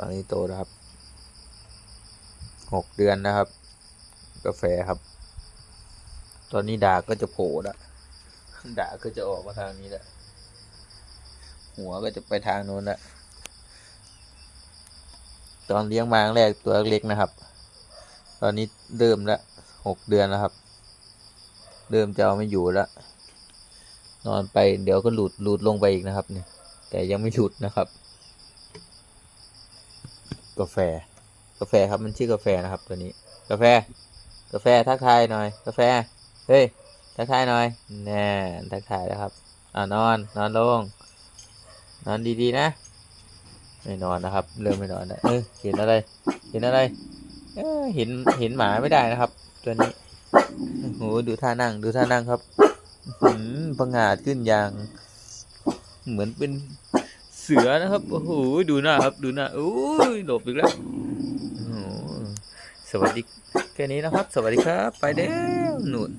ตอนนี้โตแล้วครับหกเดือนนะครับ กาแฟครับ ตอนนี้ดากก็จะโผล่ละดากก็จะออกมาทางนี้แหละหัวก็จะไปทางโน้นละตอนเลี้ยงมาแรกตัวเล็กนะครับ ตอนนี้เริ่มละหกเดือนแล้วครับ เริ่มจะเอาไม่อยู่ล้วนอนไปเดี๋ยวก็หลุดหลุดลงไปอีกนะครับเนี่ยแต่ยังไม่หลุดนะครับ กาแฟ กาแฟครับมันชื่อกาแฟนะครับ ตัวนี้ กาแฟ กาแฟทักทายหน่อย กาแฟ เฮ้ย ทักทายหน่อย แน่ทักทายแล้วครับ อ่านอน นอนลง นอนดีๆนะ ไม่นอนนะครับ เริ่มไม่นอนแล้วเออเห็นอะไร เห็นอะไร เออเห็น เห็นหมาไม่ได้นะครับ ตัวนี้โอ้โหดูท่านั่ง ดูท่านั่งครับอื้อหืมพังงาดขึ้นอย่าง เหมือนเป็น สือนะครับ โอ้โห ดูหน้าครับ ดูหน้าโอ้ยหลบอีกแล้วโอ้สวัสดีแค่นี้นะครับ สวัสดีครับ ไปแล้วหนุน